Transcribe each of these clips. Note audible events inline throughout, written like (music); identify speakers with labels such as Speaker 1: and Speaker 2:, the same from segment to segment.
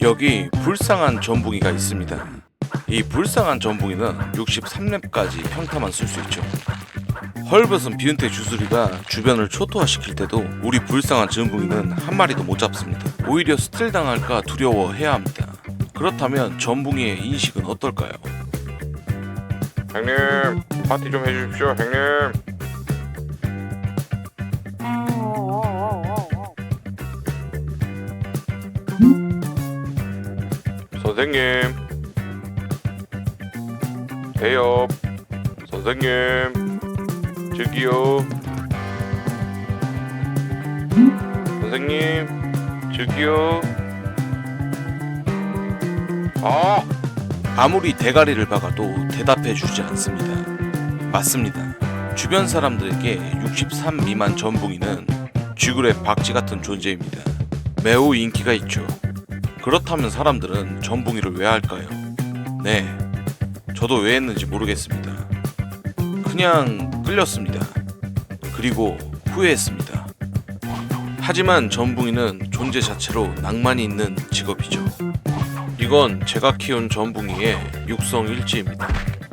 Speaker 1: 여기 불쌍한 전붕이가 있습니다. 이 불쌍한 전붕이는 63렙까지 평타만 쓸 수 있죠. 헐벗은 비은태 주술이가 주변을 초토화시킬 때도 우리 불쌍한 전붕이는 한 마리도 못 잡습니다. 오히려 스틸 당할까 두려워해야 합니다. 그렇다면 전붕이의 인식은 어떨까요?
Speaker 2: 형님 파티 좀 해주십시오 형님 선생님 대엽 선생님 저기요 선생님 저기요 아
Speaker 1: 아무리 대가리를 박아도 대답해 주지 않습니다. 맞습니다. 주변 사람들에게 63 미만 전붕이는 쥐굴의 박쥐 같은 존재입니다. 매우 인기가 있죠. 그렇다면 사람들은 전붕이를 왜 할까요? 네, 저도 왜 했는지 모르겠습니다. 그냥 끌렸습니다. 그리고 후회했습니다. 하지만 전붕이는 존재 자체로 낭만이 있는 직업이죠. 이건 제가 키운 전붕이의 육성 일지입니다.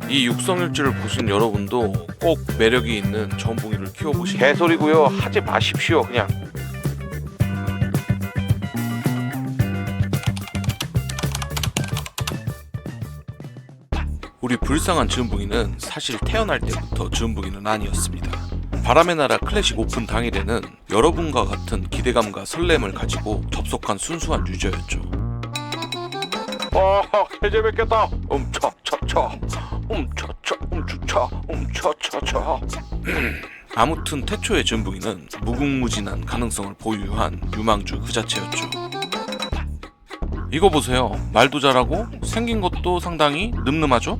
Speaker 1: 이 육성 일지를 보신 여러분도 꼭 매력이 있는 전붕이를 키워보시기
Speaker 2: 개소리고요 하지 마십시오 그냥
Speaker 1: 우리 불쌍한 전붕이는 사실 태어날 때부터 전붕이는 아니었습니다. 바람의 나라 클래식 오픈 당일에는 여러분과 같은 기대감과 설렘을 가지고 접속한 순수한 유저였죠.
Speaker 2: 아, 개재 뵙겠다. 움차차차, 움차차, 움추차, 움차차차.
Speaker 1: 아무튼 태초의 전붕이는 무궁무진한 가능성을 보유한 유망주 그 자체였죠. 이거 보세요. 말도 잘하고 생긴 것도 상당히 늠름하죠?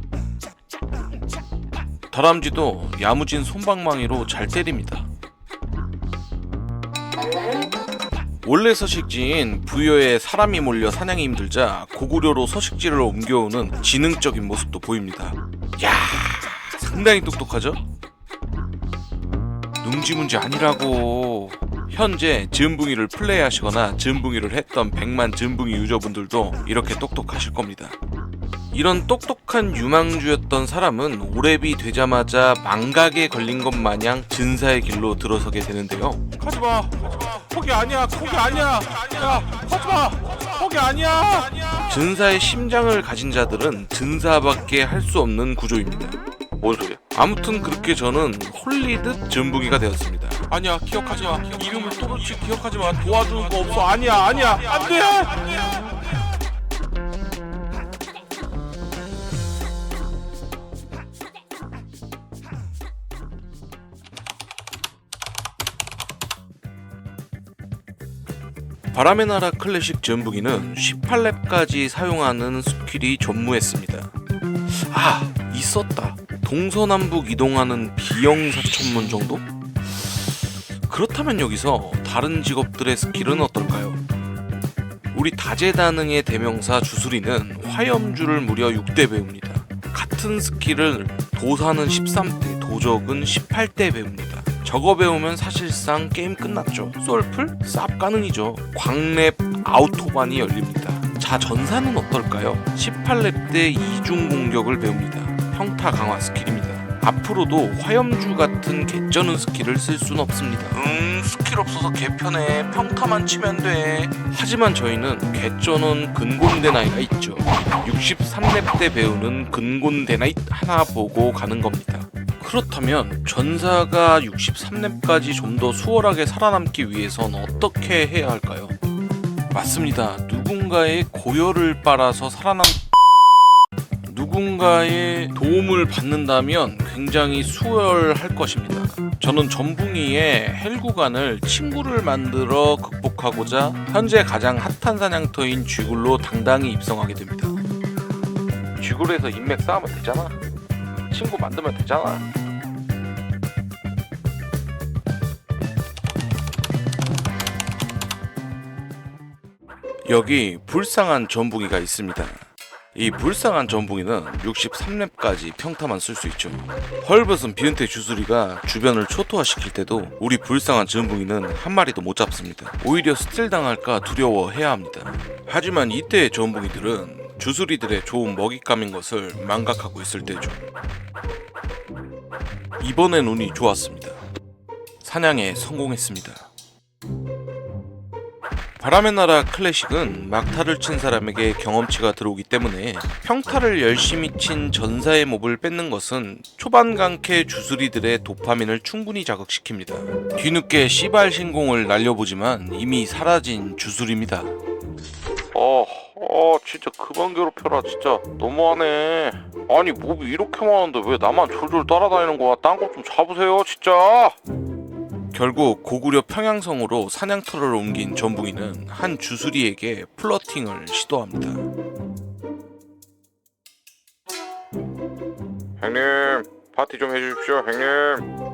Speaker 1: 다람쥐도 야무진 손방망이로 잘 때립니다. 원래 서식지인 부여에 사람이 몰려 사냥이 힘들자 고구려로 서식지를 옮겨오는 지능적인 모습도 보입니다. 야, 상당히 똑똑하죠? 능지문제 아니라고 현재 즈음붕이를 플레이하시거나 즈음붕이를 했던 100만 즈음붕이 유저분들도 이렇게 똑똑하실 겁니다 이런 똑똑한 유망주였던 사람은 오랩이 되자마자 망각에 걸린 것 마냥 진사의 길로 들어서게 되는데요.
Speaker 3: 가지마. 거기 아니야. 거기 아니야. 야 가지마. 거기 아니야.
Speaker 1: 진사의 심장을 가진 자들은 진사밖에 할 수 없는 구조입니다.
Speaker 2: 뭔 소리야?
Speaker 1: 아무튼 그렇게 저는 홀리듯 즈음붕이가 되었습니다.
Speaker 3: 아니야 기억하지 마. 이름을 또렷이 기억하지 마. 도와줄 거 없어. 아니야 아니야. 안돼
Speaker 1: 바람의 나라 클래식 전부기는 18렙까지 사용하는 스킬이 전무했습니다. 아, 있었다. 동서남북 이동하는 비영 사천문 정도? 그렇다면 여기서 다른 직업들의 스킬은 어떨까요? 우리 다재다능의 대명사 주술이는 화염주를 무려 6대 배웁니다. 같은 스킬을 도사는 13대, 도적은 18대 배웁니다. 저거 배우면 사실상 게임 끝났죠. 솔플? 쌉 가능이죠. 광랩 아우토반이 열립니다. 자, 전사는 어떨까요? 18렙 때 이중 공격을 배웁니다. 평타 강화 스킬입니다. 앞으로도 화염주 같은 개쩌는 스킬을 쓸 순 없습니다. 응, 스킬 없어서 개편해. 평타만 치면 돼. 하지만 저희는 개쩌는 근곤대 나이가 있죠. 63렙 때 배우는 근곤대 나이 하나 보고 가는 겁니다. 그렇다면 전사가 63렙까지 좀 더 수월하게 살아남기 위해선 어떻게 해야 할까요? 맞습니다. 누군가의 고열을 빨아서 살아남 누군가의 도움을 받는다면 굉장히 수월할 것입니다. 저는 전붕이의 헬 구간을 친구를 만들어 극복하고자 현재 가장 핫한 사냥터인 쥐굴로 당당히 입성하게 됩니다.
Speaker 2: 쥐굴에서 인맥 쌓으면 되잖아. 친구 만들면 되잖아.
Speaker 1: 여기 불쌍한 전붕이가 있습니다. 이 불쌍한 전붕이는 63렙까지 평타만 쓸 수 있죠. 헐벗은 비은퇴 주술이가 주변을 초토화시킬 때도 우리 불쌍한 전붕이는 한 마리도 못 잡습니다. 오히려 스틸 당할까 두려워해야 합니다. 하지만 이때의 전붕이들은 주술이들의 좋은 먹잇감인 것을 망각하고 있을 때죠. 이번엔 운이 좋았습니다. 사냥에 성공했습니다. 바람의 나라 클래식은 막타를 친 사람에게 경험치가 들어오기 때문에 평타를 열심히 친 전사의 몹을 뺏는 것은 초반 강캐 주술이들의 도파민을 충분히 자극시킵니다. 뒤늦게 씨발 신공을 날려보지만 이미 사라진 주술입니다.
Speaker 2: 어, 어, 진짜 그만 괴롭혀라, 진짜. 너무하네. 아니, 몹이 이렇게 많은데 왜 나만 졸졸 따라다니는 거야? 딴것좀 잡으세요, 진짜.
Speaker 1: 결국 고구려 평양성으로 사냥터를 옮긴 전붕이는 한 주술이에게 플러팅을 시도합니다.
Speaker 2: 형님, 파티 좀 해주십시오, 형님.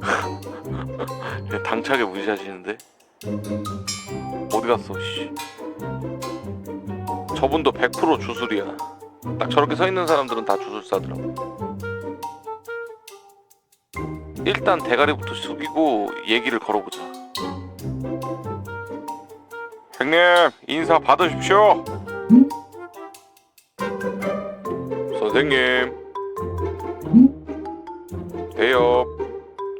Speaker 2: (laughs) 당차게 무시하시는데? 어디 갔어, 씨. 저분도 100% 주술이야. 딱 저렇게 서 있는 사람들은 다 주술사더라고. 일단 대가리부터 숙이고 얘기를 걸어보자. 형님, 인사 받으십시오. 선생님. 대엽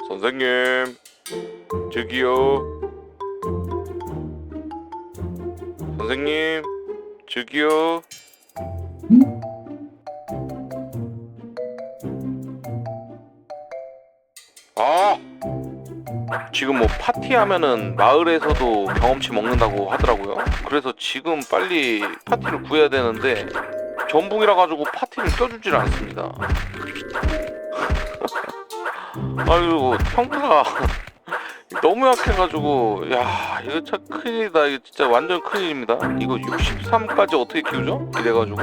Speaker 2: 선생님. 저기요. 선생님. 저기요 지금 뭐 파티하면은 마을에서도 경험치 먹는다고 하더라고요 그래서 지금 빨리 파티를 구해야 되는데 전붕이라 가지고 파티를 껴주질 않습니다. (laughs) 아이고 평타가 (laughs) 너무 약해가지고 야 이거 참 큰일이다 이거 진짜 완전 큰일입니다. 이거 63까지 어떻게 키우죠? 이래가지고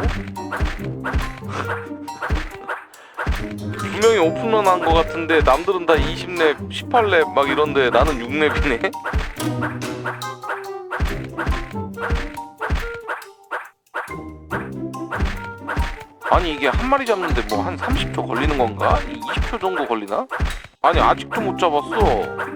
Speaker 2: 분명히 오픈런 한것 같은데 남들은 다 20렙, 18렙 막 이런데 나는 6렙이네. (laughs) 아니 이게 한 마리 잡는데 뭐 한 30초 걸리는 건가? 20초 정도 걸리나? 아니 아직도 못 잡았어.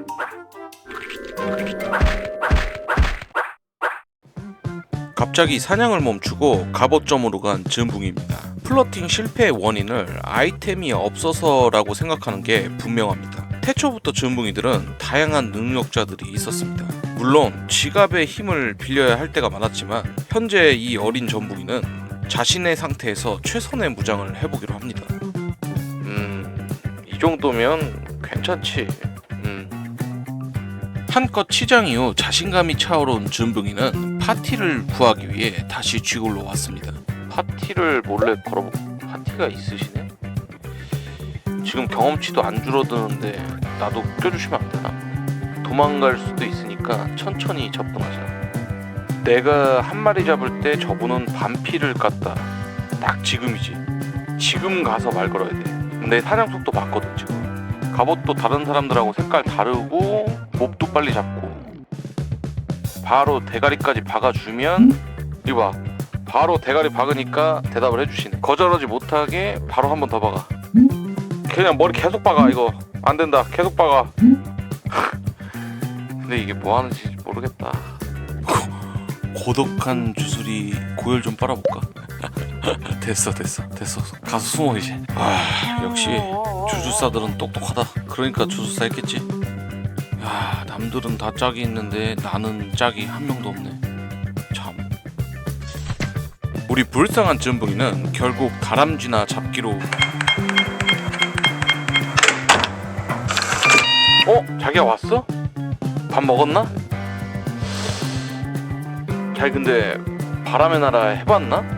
Speaker 1: 갑자기 사냥을 멈추고 갑옷점으로 간 전붕입니다. 플러팅 실패의 원인을 아이템이 없어서라고 생각하는 게 분명합니다. 태초부터 전붕이들은 다양한 능력자들이 있었습니다. 물론 지갑의 힘을 빌려야 할 때가 많았지만 현재 이 어린 전붕이는 자신의 상태에서 최선의 무장을 해보기로 합니다.
Speaker 2: 음, 이 정도면 괜찮지. 음,
Speaker 1: 한껏 치장 이후 자신감이 차오른 준붕이는 파티를 구하기 위해 다시 쥐골로 왔습니다.
Speaker 2: 파티를 몰래 걸어보. 파티가 있으시네? 지금 경험치도 안 줄어드는데 나도 껴주시면 안 되나? 도망갈 수도 있으니까 천천히 접근하자. 내가 한 마리 잡을 때 저분은 반피를 깠다. 딱 지금이지. 지금 가서 말 걸어야 돼. 내 사냥 속도 봤거든 지금. 갑옷도 다른 사람들하고 색깔 다르고 몹도 빨리 잡고 바로 대가리까지 박아주면 이거 봐. 바로 대가리 박으니까 대답을 해주시네. 거절하지 못하게 바로 한 번 더 박아. 그냥 머리 계속 박아 이거 안 된다. 계속 박아. (laughs) 근데 이게 뭐 하는지 모르겠다.
Speaker 1: 고독한 주술이 고열 좀 빨아볼까? (laughs) 됐어 됐어 됐어 가서 숨어 이제 아 역시 주술사들은 똑똑하다 그러니까 주술사 했겠지 야 남들은 다 짝이 있는데 나는 짝이 한 명도 없네 참 우리 불쌍한 전붕이는 결국 다람쥐나 잡기로
Speaker 2: 어? 자기야 왔어? 밥 먹었나? 자기 근데 바람의 나라 해봤나?